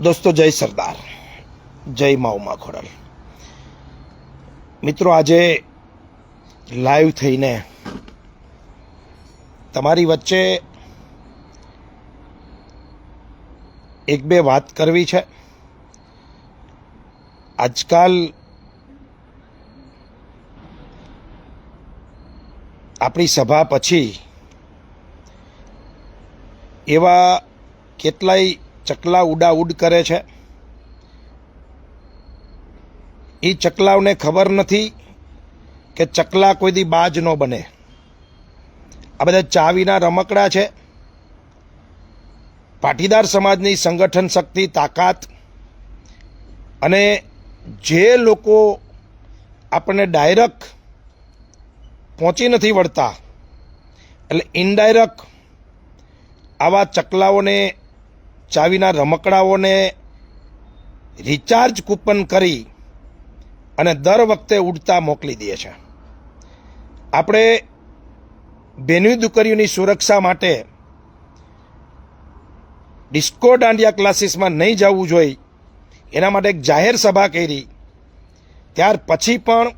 દોસ્તો, જય સરદાર. જય માઉમા ખોડલ મિત્રો, આજે લાઈવ થઈને તમારી વચ્ચે એક બે વાત કરવી છે. આજકાલ આપણી સભા પછી એવા કેટલાય ચકલા ઉડાઉડ કરે છે. એ ચકલાઓને ખબર નથી કે ચકલા કોઈ દી બાજ ન બને. આ બધા ચાવીના રમકડા છે. પાટીદાર સમાજની સંગઠન શક્તિ, તાકાત અને જે લોકો આપણને ડાયરેક્ટ પહોંચી નથી વળતા, એટલે ઇનડાયરેક્ટ આવા ચકલાઓને ચાવીના રમકડાઓને રિચાર્જ કૂપન કરી અને દર વખતે ઉડતા મોકલી દે છે. આપણે બેની દીકરીઓની સુરક્ષા માટે ડિસ્કો દાંડિયા ક્લાસીસમાં નહીં જવું જોઈએ એના માટે એક જાહેર સભા કરી. ત્યાર પછી પણ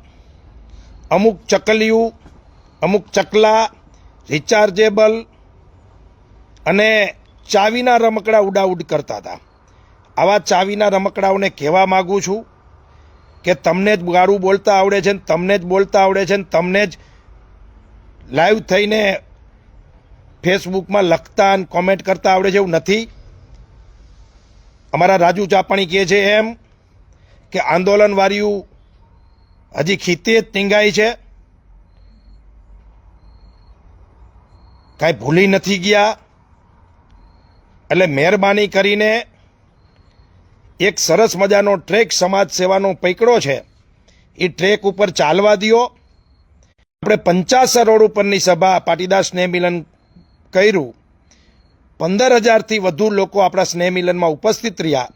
અમુક ચકલિયું અમુક ચકલા રિચાર્જેબલ અને ચાવીના રમકડા ઉડાઉડ કરતા હતા. આવા ચાવીના રમકડાઓને કહેવા માગું છું કે તમને જ ગાળું બોલતા આવડે છે ને તમને જ બોલતા આવડે છે ને તમને જ લાઈવ થઈને ફેસબુકમાં લખતા અને કોમેન્ટ કરતા આવડે છે એવું નથી. અમારા રાજુ ચાપાણી કહે છે એમ કે આંદોલનવાળીઓ હજી ખીતે જ ટીંગાઈ છે. કાંઈ ભૂલી નથી ગયા. એટલે મહેરબાની કરીને એક સરસ મજાનો ટ્રેક સમાજ સેવાનો પૈકડો છે. એ ટ્રેક ઉપર ચાલવા દ્યો. આપણે પંચાસર રોડ ઉપરની સભા પાટીદાર સ્નેહ મિલન કર્યું. પંદર હજારથી વધુ લોકો આપણા સ્નેહ મિલનમાં ઉપસ્થિત રહ્યા.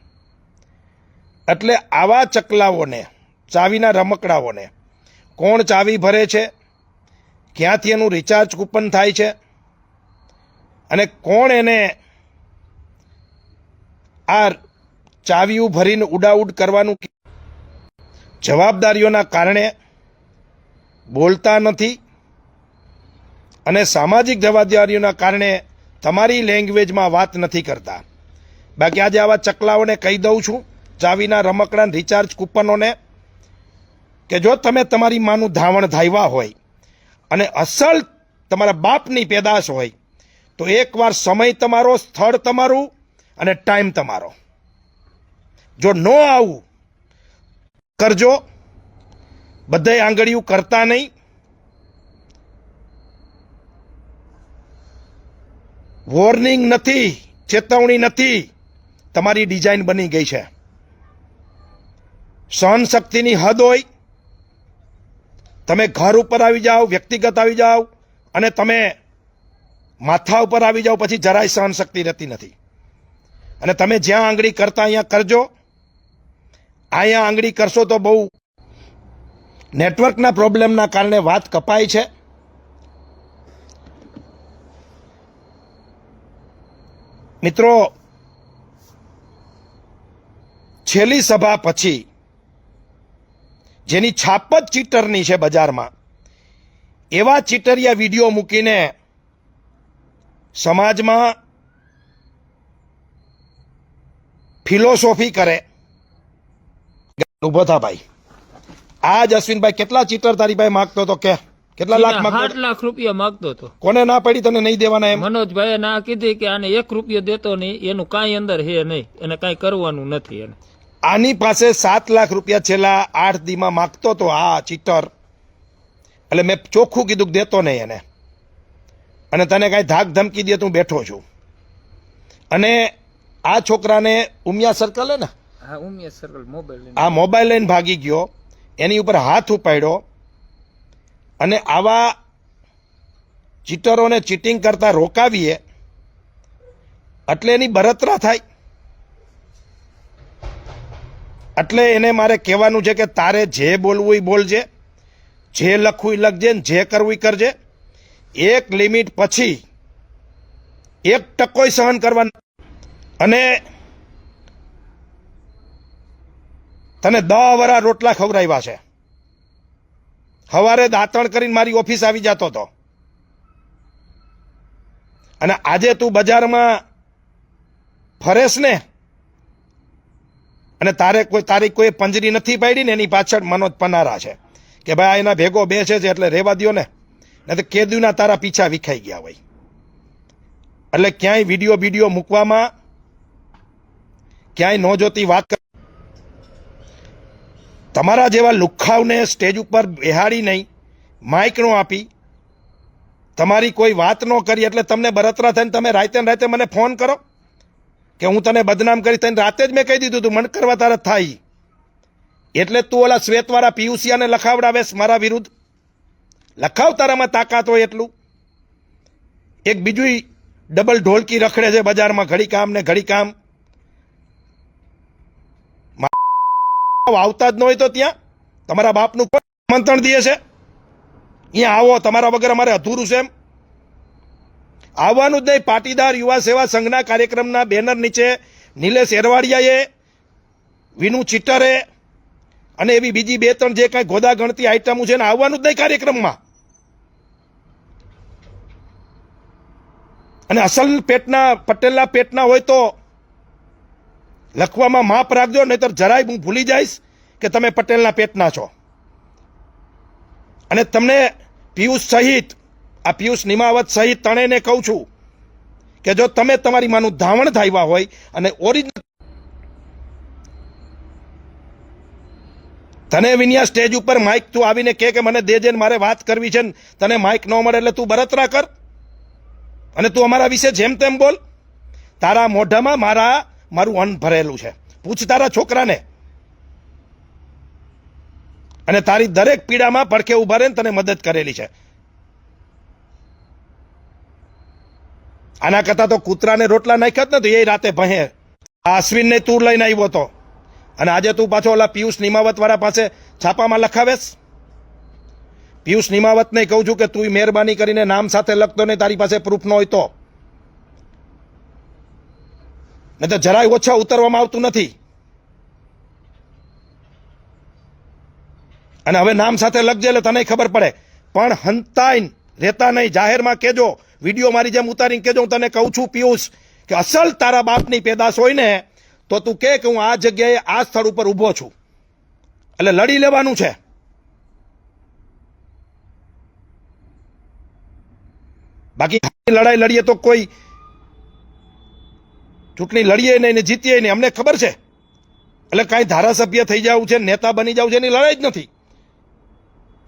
એટલે આવા ચકલાઓને, ચાવીના રમકડાઓને, કોણ ચાવી ભરે છે? ક્યાંથી એનું રિચાર્જ કૂપન થાય છે? અને કોણ એને આ ચાવીઓ ભરીને ઉડાઉડ કરવાનું જવાબદારીઓના કારણે બોલતા નથી અને સામાજિક જવાબદારીઓના કારણે તમારી લેંગ્વેજમાં વાત નથી કરતા. બાકી આજે આવા ચકલાઓને કહી દઉં છું, ચાવીના રમકડા, રિચાર્જ કૂપનોને, કે જો તમે તમારી માનું ધાવણ ધાવ્યા હોય અને અસલ તમારા બાપની પેદાશ હોય, તો એકવાર સમય તમારો, સ્થળ તમારું અને ટાઈમ તમારો. જો ન આવું, કરજો. બધાય આંગળીયું કરતા નહીં. વોર્નિંગ નથી, ચેતવણી નથી. તમારી ડિઝાઇન બની ગઈ છે. સહન શક્તિની હદ હોય. તમે ઘર ઉપર આવી જાઓ, વ્યક્તિગત આવી જાઓ, અને તમે માથા ઉપર આવી જાઓ, પછી જરાય સહન શક્તિ રહેતી નથી. અને તમે જ્યાં આંગળી કરતા અહીંયા કરજો. અહીંયા આંગળી કરશો તો બહુ નેટવર્કના પ્રોબ્લેમના કારણે વાત કપાય છે. મિત્રો, છેલ્લી સભા પછી જેની છાપ જ ચીટરની છે બજારમાં, એવા ચીટરિયા વીડિયો મૂકીને સમાજમાં ફિલોસોફી કરે. ઊભો થા ભાઈ. જ અશ્વિનભાઈ કેટલા ચીટર તારી ભાઈ માગતો તો કે? કેટલા લાખ આઠ લાખ રૂપિયા માંગતો હતો. કોને ના પડી તને નહીં દેવાના એમ? મનોજભાઈ ના કીધી કે આને એક રૂપિયો દેતો નહીં એનું કાંઈ અંદર હે નહીં એને કાંઈ કરવાનું નથી એને. આની પાસે સાત લાખ રૂપિયા છેલ્લા આઠ દીમાં માગતો તો આ ચીટર. એટલે મેં ચોખ્ખું કીધું દેતો નહીં એને. અને તને કાંઈ ધાક ધમકી દે તો હું બેઠો છું. અને આ છોકરાને ઉમિયા સર્કલ હે ને? હા ઉમિયા સર્કલ મોબાઈલ આ મોબાઈલ લઈને ભાગી ગયો. એની ઉપર હાથ ઉપાડ્યો. અને આવા ચીટરોને ચીટિંગ કરતા રોકાવીએ એટલે એની બરતરા થાય. એટલે એને મારે કહેવાનું છે કે તારે જે બોલવું એ બોલજે જે લખવું એ લખજે ને જે કરવું એ કરજે. એક લિમિટ પછી એક ટકોય સહન કરવા અને તને દહ વરા રોટલા ખવડાવ્યા છે. સવારે દાંતણ કરીને મારી ઓફિસ આવી જતો હતો અને આજે તું બજારમાં ફરેશ ને? અને તારે કોઈ, તારી કોઈ પંજરી નથી પાડી ને એની પાછળ મનોજ પનારા છે. કે ભાઈ એના ભેગો બેસે છે એટલે રેવા દ્યો ને. તો કેદુના તારા પીછા વિખાઈ ગયા હોય. એટલે ક્યાંય વીડિયો વીડિયો મૂકવામાં ક્યાંય ન જોતી વાત કર તમારા જેવા લુખાવને સ્ટેજ ઉપર બેહાડી નહીં માઇક નો આપી. તમારી કોઈ વાત ન કરી એટલે તમને બરતરા થઈને તમે રાતે ને રાતે મને ફોન કરો કે હું તને બદનામ કરી તને રાતે જ મેં કહી દીધું તું, મન કરવા તારે થાય. એટલે તું ઓલા શ્વેતવાળા પિયુસિયાને લખાવડાવેશ મારા વિરુદ્ધ. લખાવ તારામાં તાકાત હોય એટલું. એક બીજું ડબલ ઢોલકી રખડે છે બજારમાં ઘડી કામ ને ઘડી કામ આવતા જ ન હોય તો ત્યાં તમારા બાપનું પણ આમંત્રણ દે છે. અહીંયા આવો, તમારા વગર અમારે અધૂરું છે એમ. આવવાનું જ નહીં, પાટીદાર યુવા સેવા સંઘના કાર્યક્રમના બેનર નીચે નિલેશ એરવાડિયાએ, વિનુ ચિટ્ટરે અને એવી બીજી બે ત્રણ જે કાંઈ ગોદા ગણતી આઈટમો છે ને, આવવાનું જ નહીં કાર્યક્રમમાં. અને અસલ પેટના, પટેલના પેટના હોય તો લખવામાં માપ રાખજો, નહીતર જરાય હું ભૂલી જઈશ કે તમે પટેલના પેટના છો. અને તમને પિયુષ સહિત, આ પિયુષ નિમાવત સહિત ત્રણેયને કહું છું કે જો તમે તમારી માનું ધાવણ થાય હોય અને ઓરિજિનલ તને વિન્યા સ્ટેજ ઉપર માઇક તું આવીને કે મને દેજે ને મારે વાત કરવી છે ને, તને માઇક ન મળે એટલે તું બરતરા કર. અને તું અમારા વિશે જેમ તેમ બોલ. તારા મોઢામાં મારા મારું અન્ન ભરેલું છે. પૂછ તારા છોકરાને. અને તારી દરેક પીડામાં પડખે ઊભા રહીને તને મદદ કરેલી છે. આના કરતા તો કૂતરાને રોટલા નાખ્યા જ નથી, એ રાતે ભહે આ અશ્વિનને તું લઈને આવ્યો હતો અને આજે તું પાછો ઓલા પિયુષ નિમાવત વાળા પાસે છાપામાં લખાવેશ. પિયુષ નિમાવતને કહું છું કે તું મહેરબાની કરીને નામ સાથે લખતો ને તારી પાસે પ્રૂફ ન હોય તો. નહીં તો જરાય ઓછા ઉતરવામાં આવતું નથી. અને હવે નામ સાથે લખજે એટલે તને ખબર પડે. પણ હંતાઈન રહેતા નહીં. જાહેરમાં કેજો વીડિયો મારી જેમ ઉતારીને કેજો હું તને કહું છું, પિયુષ, કે અસલ તારા બાપની પેદાશ હોય ને, તો તું કે હું આ જગ્યાએ આ સ્થળ ઉપર ઊભો છું. એટલે લડી લેવાનું છે. બાકી લડાઈ લડીએ તો કોઈ ચૂંટણી લડીએ નહીં ને જીતીએ નહીં અમને ખબર છે. એટલે કાંઈ ધારાસભ્ય થઈ જવું છે, નેતા બની જવું છે, એની લડાઈ જ નથી.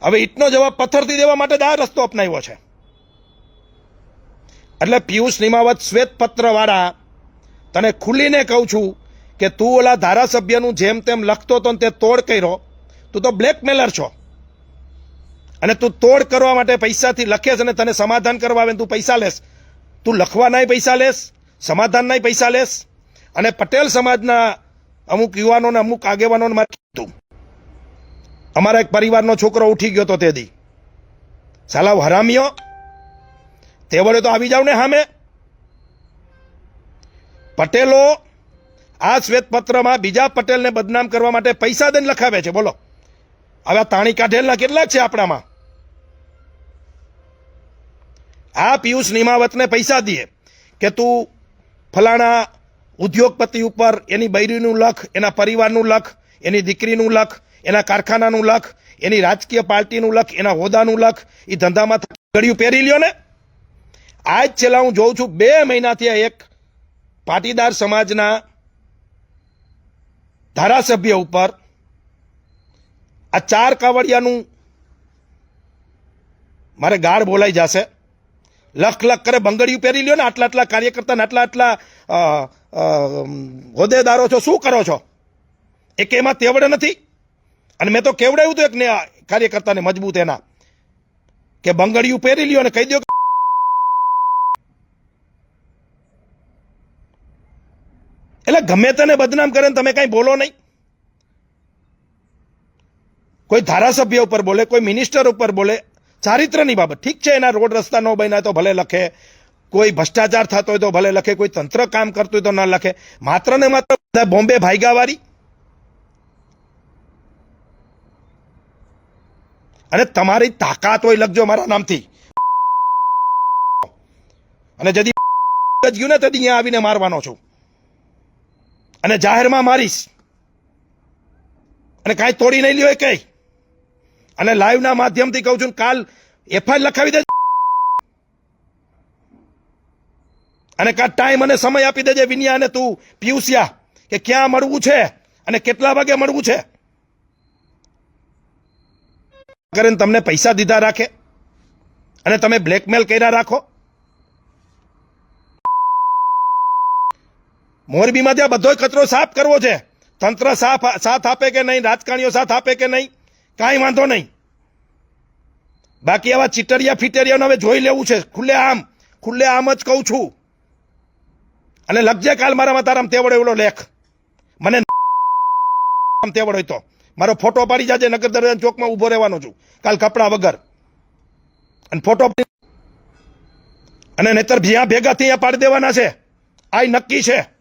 હવે ઈટનો જવાબ પથ્થરથી દેવા માટે જ આ રસ્તો અપનાવ્યો છે. એટલે પિયુષ નિમાવત શ્વેતપત્રવાળા, તને ખુલ્લીને કહું છું કે તું ઓલા ધારાસભ્યનું જેમ તેમ લખતો હતો ને તે તોડ કર્યો, તું તો બ્લેકમેલર છો. અને તું તોડ કરવા માટે પૈસાથી લખેશ અને તને સમાધાન કરવા આવે તું પૈસા લેશ. તું લખવાનાય પૈસા લેશ. સમાધાનનાય પૈસા લેશ. અને પટેલ સમાજના અમુક યુવાનોને, અમુક આગેવાનોને મારે કીધું. અમારા એક પરિવારનો છોકરો ઉઠી ગયો તો તે દી. સાલાવ હરામીઓ, તે વડે તો આવી જાવ ને સામે પટેલો આ શ્વેતપત્રમાં બીજા પટેલને બદનામ કરવા માટે પૈસા દઈને લખાવે છે. બોલો. હવે તાણી કાઢેલના કેટલા છે આપણામાં? આ પિયુષ નિમાવતને પૈસા દઈએ કે તું ફલાણા ઉદ્યોગપતિ ઉપર એની બૈરીનું લખ, એના પરિવારનું લખ, એની દીકરીનું લખ, એના કારખાનાનું લખ, એની રાજકીય પાર્ટીનું લખ, એના હોદાનું લખ એ ધંધામાં ઘડિયું પહેરી લ્યો ને. આજ છેલ્લા હું જોઉં છું, બે મહિનાથી એક પાટીદાર સમાજના ધારાસભ્ય ઉપર આ ચાર કાવડિયાનું મારે ગાળ બોલાઈ જશે. લખ લખ કરે, બંગડીયું પહેરી લ્યો ને, આટલા આટલા કાર્યકર્તા આટલા આટલા હોદ્દેદારો છો, શું કરો છો? એક એમાં તેવડે નથી? અને મેં તો કેવડાવ્યું હતું એક ને કાર્યકર્તાને મજબૂત એના. કે બંગડીયું પહેરી લ્યો ને કહી દો એટલે ગમે તેને બદનામ કરે ને તમે કાંઈ બોલો નહીં. કોઈ ધારાસભ્ય ઉપર બોલે, કોઈ મિનિસ્ટર ઉપર બોલે ચારિત્રની બાબત. ઠીક છે, એના રોડ રસ્તા ન બન્યા તો ભલે લખે. કોઈ ભ્રષ્ટાચાર થતો હોય તો ભલે લખે, કોઈ તંત્ર કામ કરતું હોય તો ન લખે. માત્ર ને માત્ર બોમ્બે ભાઈગાવાળી. અને તમારી તાકાત હોય લખજો મારા નામથી. અને જદી ગયું ને તદી અહીંયા આવીને મારવાનો છું. અને જાહેરમાં મારીશ. અને કાંઈ તોડી નહીં લ્યો એ કંઈ. અને લાઈવના માધ્યમથી કહું છું, કાલ એફઆઈઆર લખાવી દેજો અને કાં ટાઈમ અને સમય આપી દેજે વિનિયા અને તું, પિયુષિયા, કે ક્યાં મળવું છે અને કેટલા વાગે મળવું છે. કરીને તમને પૈસા દીધા રાખે અને તમે બ્લેકમેલ કર્યા રાખો. મોરબીમાં ત્યાં બધો કચરો સાફ કરવો છે. તંત્ર સાફ, સાથ આપે કે નહીં? રાજકારણીઓ સાથ આપે કે નહીં? કાંઈ વાંધો નહીં. બાકી આવા ચીટરિયા ફીટરિયાને હવે જોઈ લેવું છે. ખુલ્લે આમ ખુલ્લે આમ જ કહું છું. અને લખજે કાલ મારામાં તારામ તેવડે એવડો લેખ. મને તેવડ હોય તો. મારો ફોટો પાડી જાજે, નગર દરવાજા ચોકમાં ઊભો રહેવાનો છું. કાલ કપડા વગર. અને ફોટો અને નહીતર જ્યાં ભેગા ત્યાં પાડી દેવાના છે. આ નક્કી છે.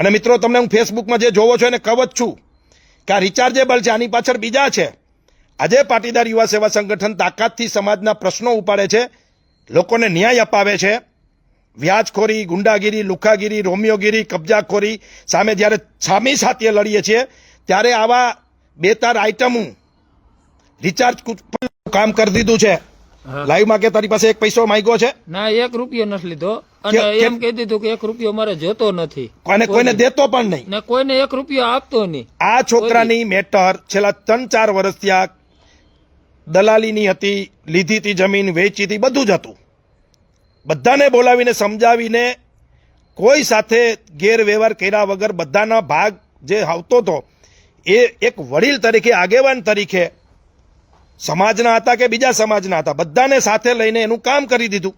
અને મિત્રો, તમને હું ફેસબુકમાં જે જોવો છો એને કહું જ છું કે આ રિચાર્જેબલ છે, આની પાછળ બીજા છે આજે પાટીદાર યુવા સેવા સંગઠન તાકાતથી સમાજના પ્રશ્નો ઉપાડે છે, લોકોને ન્યાય અપાવે છે વ્યાજખોરી, ગુંડાગીરી, લુખાગીરી, રોમિયોગીરી, કબજાખોરી સામે જ્યારે સામી સાથે લડીએ છીએ, ત્યારે આવા બે ચાર આઇટમો રિચાર્જ કામ કરી દીધું છે. લાઈવમાં કે તારી પાસે એક પૈસો માંગ્યો છે? ના એક રૂપિયો નથી લીધો. અને? એમ કહી દીધું કે એક રૂપિયો મારે જોતો નથી. અને કોઈને દેતો પણ નહીં. ને કોઈને એક રૂપિયો આપતો નહીં. આ છોકરાની મેટર છેલ્લા ત્રણ ચાર વર્ષથી આ દલાલીની હતી લીધી હતી જમીન વેચી હતી બધું જ હતું. બધાને બોલાવીને સમજાવીને કોઈ સાથે ગેરવ્યવહાર કર્યા વગર બધાના ભાગ જે આવતો હતો એ એક વડીલ તરીકે આગેવાન તરીકે સમાજના હતા કે બીજા સમાજના હતા? બધાને સાથે લઈને એનું કામ કરી દીધું.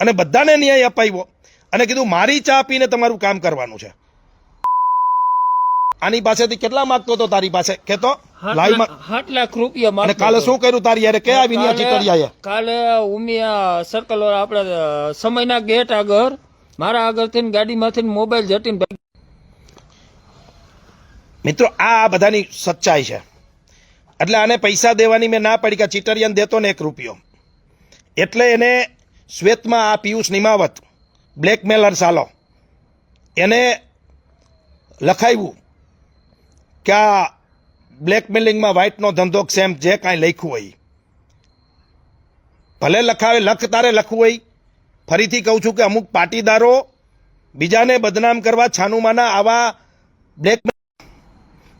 અને બધાને ન્યાય અપાવ્યો. અને કીધું મારી ચા પીને તમારું કામ કરવાનું છે. આની પાસેથી કેટલા માંગતો હતો તારી પાસે? કેતો આઠ લાખ- રૂપિયા અને કાલે શું કર્યું તારી યારે? કયા વિનિયા ચીતરિયાએ કાલે ઉમિયા સર્કલ આપણે સમયના ગેટ આગળ મારા આગળથી ગાડીમાંથી મોબાઈલ જટીને મિત્રો આ બધાની સચ્ચાઈ છે. એટલે આને પૈસા દેવાની મેં ના પડી કે ચીટરિયાને દેતો ને એક રૂપિયો. એટલે એને શ્વેતમાં આ પિયુષ નિમાવત બ્લેકમેલર સાલો. એને લખાવ્યું કે આ બ્લેકમેલિંગમાં વ્હાઇટનો ધંધો સેમ જે કાંઈ લખ્યું હોય. ભલે લખાવે, લખ તારે લખવું હોય. ફરીથી કહું છું કે અમુક પાટીદારો બીજાને બદનામ કરવા છાનુમાના આવા બ્લેક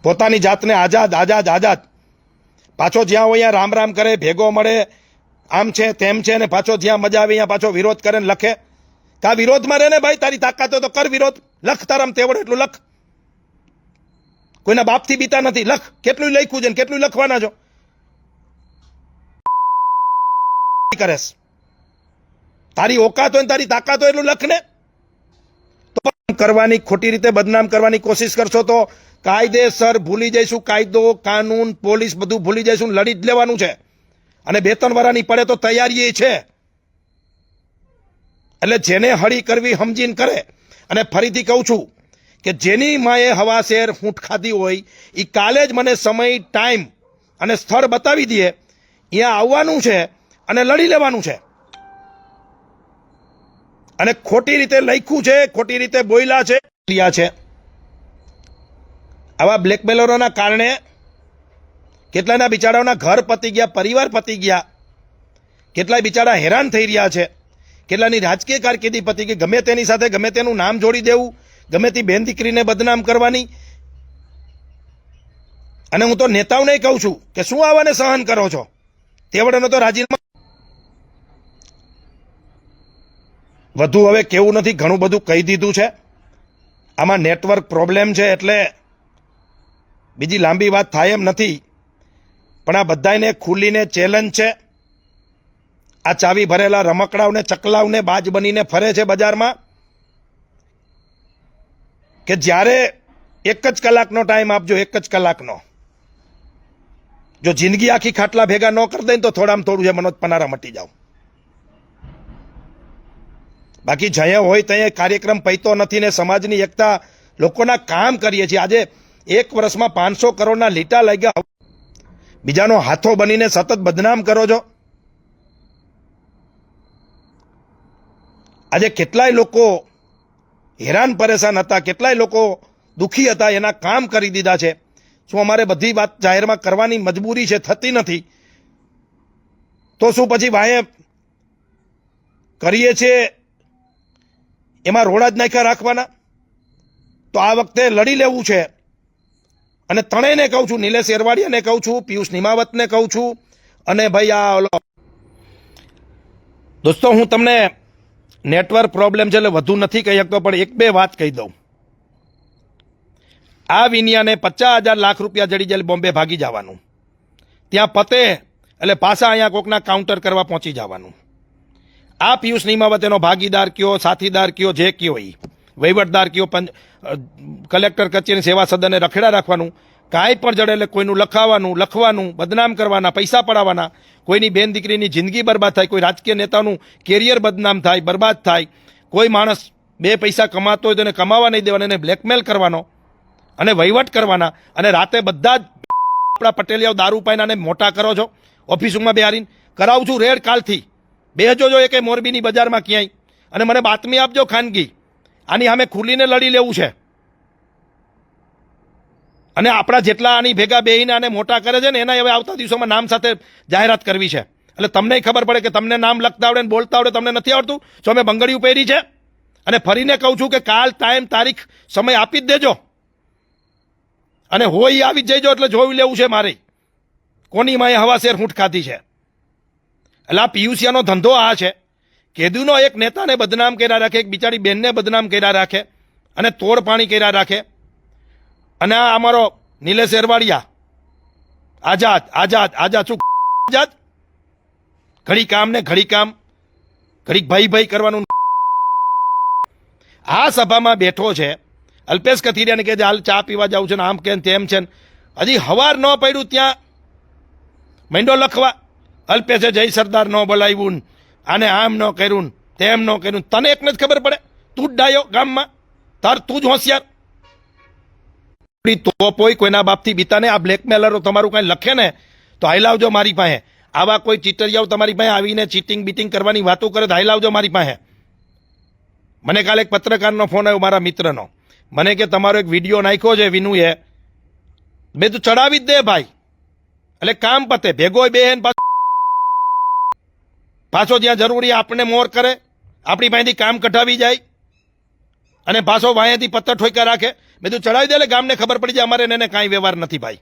પોતાની જાતને આઝાદ આઝાદ આઝાદ. પાછો જ્યાં હોય રામ રામ કરે, ભેગો મળે, આમ છે, તેમ છે, ને પાછો જ્યાં મજા આવે ત્યાં પાછો વિરોધ કરે ને લખે. કા વિરોધમાં રહે ને ભાઈ, તારી તાકાત તો કર વિરોધ. લખ તારામ તેવડે એટલું લખ. કોઈના બાપથી બીતા નથી. લખ. કેટલું લખ્યું છે ને કેટલું લખવાના છો? કરેસ તારી ઓકાત હોય ને તારી તાકાત હોય એટલું લખ ને. તો કરવાની ખોટી રીતે બદનામ કરવાની કોશિશ કરશો તો કાયદેસર ભૂલી જઈશું, કાયદો, કાનૂન, પોલીસ બધું ભૂલી જઈશું, લડી જ લેવાનું છે. અને બે ત્રણ વરાની પડે તો તૈયારી એ છે. એટલે જેને હળી કરવી સમજીને કરે. અને ફરીથી કહું છું કે જેની માએ હવા શેર ફૂંટ ખાધી હોય એ કાલે જ મને સમય, ટાઈમ અને સ્થળ બતાવી દે. અહીંયા આવવાનું છે અને લડી લેવાનું છે. અને ખોટી રીતે લખ્યું છે, ખોટી રીતે બોયલા છે છે. આવા બ્લેકમેલરોના કારણે કેટલાના બિચારાઓના ઘર પતી ગયા, પરિવાર પતી ગયા, કેટલાય બિચારા હેરાન થઈ રહ્યા છે, કેટલાની રાજકીય કારકિર્દી પતી ગઈ, ગમે તેની સાથે ગમે તેનું નામ જોડી દેવું, ગમે તે બેન દીકરીને બદનામ કરવાની. અને હું તો નેતાઓને કહું છું કે શું આવાને સહન કરો છો? તેવડેનો તો રાજીનામા વધુ હવે કેવું નથી, ઘણું બધું કહી દીધું છે. આમાં નેટવર્ક પ્રોબ્લેમ છે એટલે બીજી લાંબી વાત થાય એમ નથી, પણ આ બધાને ખુલ્લીને ચેલેન્જ છે. આ ચાવી ભરેલા રમકડાઓને ચકલાવને બાજ બનીને ફરે છે બજારમાં. કે જ્યારે એક જ કલાકનો ટાઈમ આપજો, એક જ કલાકનો. જો જિંદગી આખી ખાટલા ભેગા ન કરી દઈને તો થોડામાં થોડું છે મનોજ પનારા મટી જાવ બાકી જયા હોય ત્યાં કાર્યક્રમ પૈતો નથી ને સમાજની એકતા લોકોના કામ કરીએ છીએ. આજે એક વર્ષમાં પાંચસો કરોડના લીટા લાગ્યા બીજાનો હાથો બનીને સતત બદનામ કરો છો. આજે કેટલાય લોકો હેરાન પરેશાન હતા, કેટલાય લોકો દુઃખી હતા, એના કામ કરી દીધા છે. શું અમારે બધી વાત જાહેરમાં કરવાની મજબૂરી છે? થતી નથી. તો શું પછી ભાઈ કરીએ છીએ? એમાં રોડા જ નાખ્યા રાખવાના? તો આ વખતે લડી લેવું છે. અને ત્રણેયને કહું છું, નિલેશ એરવાડિયાને કહું છું, પિયુષ નિમાવતને કહું છું. અને ભાઈ આ ઓલો દોસ્તો, હું તમને નેટવર્ક પ્રોબ્લેમ છે એટલે વધુ નથી કહી શકતો, પણ એક બે વાત કહી દઉં. આ વિનિયાને પચાસ હજાર લાખ રૂપિયા જડી જાય બોમ્બે ભાગી જવાનું. ત્યાં પતે એટલે પાછા અહીંયા કોકના કાઉન્ટર કરવા પહોંચી જવાનું. આ પિયુષ નિમાવત એનો ભાગીદાર કયો, સાથીદાર કયો, જે કયો એ વહીવટદાર કયો અ, કલેક્ટર કચેરી સેવા સદનને રખેડા રાખવાનું કાંઈ પણ જડે કોઈનું લખાવાનું લખવાનું બદનામ કરવાના પૈસા પડાવવાના કોઈની બેન દીકરીની જિંદગી બરબાદ થાય કોઈ રાજકીય નેતાનું કેરિયર બદનામ થાય બરબાદ થાય કોઈ માણસ બે પૈસા કમાતો હોય તો એને કમાવા નહીં દેવાના એને બ્લેકમેલ કરવાનો અને વહીવટ કરવાના અને રાતે બધા જ આપણા પટેલિયાઓ દારૂ પાઈને મોટા કરો છો ઓફિસોમાં બેહારીને કરાવું છું રેડ કાલથી. બે જોજો એ કે મોરબીની બજારમાં ક્યાંય. અને મને બાતમી આપજો ખાનગી. આની સામે ખુલીને લડી લેવું છે. અને આપણા જેટલા આની ભેગા બેહીને આને મોટા કરે છે ને, એના હવે આવતા દિવસોમાં નામ સાથે જાહેરાત કરવી છે. એટલે તમને ખબર પડે કે તમને નામ લખતા આવડે ને બોલતા આવડે તમને નથી આવડતું? તો અમે બંગડીયું પહેરી છે, અને ફરીને કહું છું કે કાલ ટાઈમ તારીખ સમય આપી જ દેજો. અને હોય આવી જ જઈજો એટલે જોઈ લેવું છે મારે. કોની માએ હવા શેર હૂંઠ ખાધી છે? એટલે આ પીયુસીઆનો ધંધો આ છે. કેદુનો એક નેતાને બદનામ કર્યા રાખે, એક બિચારી બેનને બદનામ કર્યા રાખે અને તોડ પાણી કર્યા રાખે. અને આ અમારો નિલેશ એરવાડિયા, આઝાદ આઝાદ આઝાદ, શું આઝાદ? ઘડી કામ ને ઘડી કામ ઘડીક ભાઈ ભાઈ કરવાનું આ સભામાં બેઠો છે, અલ્પેશ કથિરિયાને કહે છે હાલ ચા પીવા જાઉં છે ને આમ કે તેમ છે ને, હજી હવાર ન પડ્યું ત્યાં, મંડો લખવા, અલ્પેશે જય સરદાર ન બોલાવ્યું આને આમ ન કર્યું તેમ ન કર્યું તને એક જ ખબર પડે? તું જ ડાયો ગામમાં. તાર તું જ હોશિયાર. તોપ હોય કોઈના બાપથી બીતાને, આ બ્લેકમેલરો તમારું કાંઈ લખે ને, તો હાઈ લાવજો મારી પાસે. આવા કોઈ ચીટરિયાઓ તમારી પાસે આવીને ચીટિંગ બીટિંગ કરવાની વાતો કરે તો હાઈ લાવજો મારી પાસે. મને કાલે એક પત્રકારનો ફોન આવ્યો, મારા મિત્રનો. મને કે, તમારો એક વીડિયો નાખ્યો છે વિનુએ. બે તું ચડાવી જ દે ભાઈ. એટલે કામ પતે, ભેગો બે પાછો જ્યાં જરૂરી આપણને મોર કરે, આપણી પાસેથી કામ કઢાવી જાય અને પાછો વાયાથી પત્તર ઠોકા રાખે. તું ચડાવી દે એટલે ગામને ખબર પડી જાય, અમારે એને કાંઈ વ્યવહાર નથી ભાઈ.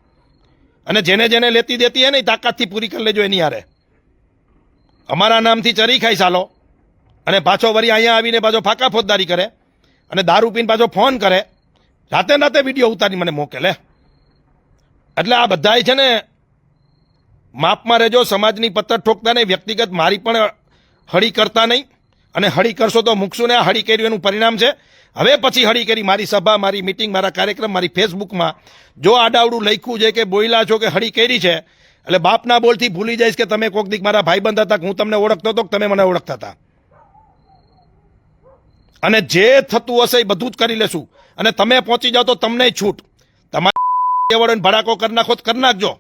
અને જેને જેને લેતી દેતી હે ને, એ તાકાતથી પૂરી કરી લેજો એની હારે. અમારા નામથી ચરી ખાઈ ચાલો અને પાછો વળી અહીંયા આવીને પાછો ફાકા ફોજદારી કરે. અને દારૂ પીને પાછો ફોન કરે. રાતે રાતે વીડિયો ઉતારી મને મોકલે. એટલે આ બધાય છે ને માપમાં રહેજો, સમાજની પત્તર ઠોકતા નહીં, વ્યક્તિગત મારી પણ હળી કરતા નહીં. અને હળી કરશો તો મૂકશું ને આ હળી કર્યું એનું પરિણામ છે. હવે પછી હળી કરી મારી સભા, મારી મિટિંગ મારા કાર્યક્રમ, મારી ફેસબુકમાં જો આડાવડું લખ્યું છે કે બોયલા છો કે હળી કરી છે, એટલે બાપના બોલથી ભૂલી જઈશ કે તમે કોક દીક મારા ભાઈબંધ હતા, હું તમને ઓળખતો હતો કે તમે મને ઓળખતા હતા. અને જે થતું હશે એ બધું જ કરી લેશું. અને તમે પહોંચી જાઓ તો તમને છૂટ. તમારે ભડાકો કરી નાખો તો કરી નાખજો.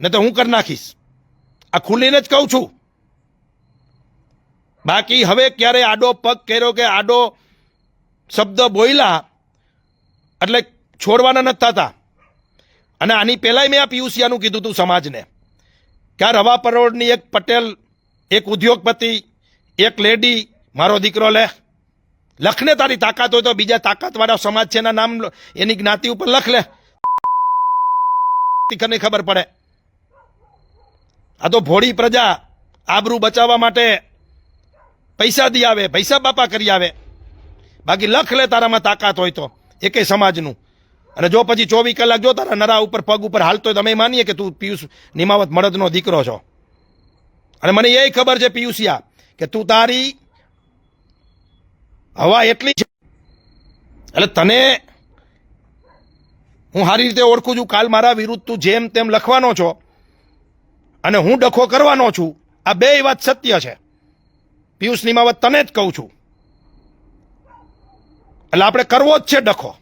ને તો હું કરી નાખીશ. આ ખુલીને જ કહું છું. બાકી હવે ક્યારે આડો પગ કર્યો કે આડો શબ્દ બોયલા એટલે છોડવાના નથી થતા. અને આની પહેલાંય મેં આ પિયુસિયાનું કીધું હતું સમાજને, કે આ રવા પરોળની એક પટેલ, એક ઉદ્યોગપતિ, એક લેડી, મારો દીકરો લે. લખને તારી તાકાત હોય તો બીજા તાકાતવાળા સમાજ છે એના નામ એની જ્ઞાતિ ઉપર લખ લે. ખબર પડે. આ તો ભોળી પ્રજા આબરૂ બચાવવા માટે પૈસા દી આવે, પૈસા બાપા કરી આવે. બાકી લખ લે તારામાં તાકાત હોય તો, એકે સમાજનું. અને જો પછી ચોવીસ કલાક જો તારા નરા ઉપર, પગ ઉપર હાલતો હોય તો અમે માનીએ કે તું પિયુષ નિમાવત મળદનો દીકરો છો. અને મને એ ખબર છે પિયુષિયા, કે તું તારી હવા એટલી છે. એટલે તને હું સારી રીતે ઓળખું છું, કાલ મારા વિરુદ્ધ તું જેમ તેમ લખવાનો છો. અને હું ડખો કરવાનો છું. આ બે વાત સત્ય છે. પિયુષની નિમાવત તને જ કહું છું. એટલે આપણે કરવો જ છે ડખો.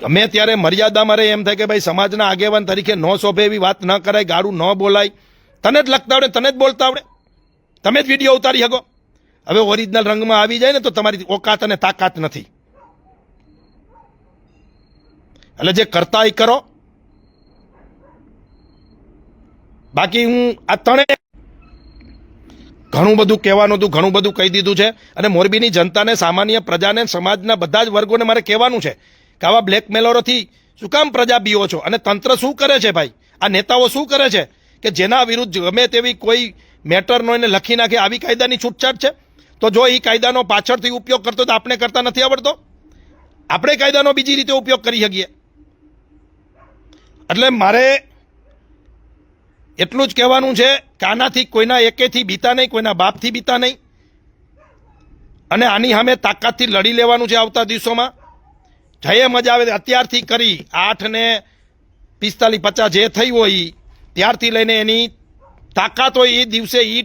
ગમે ત્યારે મર્યાદામાં રહે એમ થાય કે ભાઈ સમાજના આગેવાન તરીકે ન શોભે એવી વાત ન કરાય ગાડું ન બોલાય. તને જ લખતા આવડે, તને જ બોલતા આવડે. તમે જ વીડિયો ઉતારી શકો. હવે ઓરિજિનલ રંગમાં આવી જાય ને તો તમારી ઓકાત અને તાકાત નથી. એટલે જે કરતા એ કરો. બાકી હું આ ત્રણે ઘણું બધું કહેવાનું હતું, ઘણું બધું કહી દીધું છે. અને મોરબીની જનતાને, સામાન્ય પ્રજાને, સમાજના બધા જ વર્ગોને મારે કહેવાનું છે કે આવા બ્લેકમેલરોથી શું કામ પ્રજા બીઓ છો? અને તંત્ર શું કરે છે ભાઈ? આ નેતાઓ શું કરે છે? કે જેના વિરુદ્ધ ગમે તેવી કોઈ મેટરનો એને લખી નાખે, આવી કાયદાની છૂટછાટ છે? તો જો એ કાયદાનો પાછળથી ઉપયોગ કરતો તો આપણે કરતા નથી આવડતો? આપણે કાયદાનો બીજી રીતે ઉપયોગ કરી શકીએ. એટલે મારે એટલું જ કહેવાનું છે કે આનાથી કોઈના એકેથી બીતા નહીં, કોઈના બાપથી બીતા નહીં. અને આની સામે તાકાતથી લડી લેવાનું છે આવતા દિવસોમાં. જઈએ મજા આવે, અત્યારથી કરી, આઠ ને પિસ્તાલીસ, પચાસ જે થઈ હોય, ત્યારથી લઈને એની તાકાત હોય એ દિવસે ઈ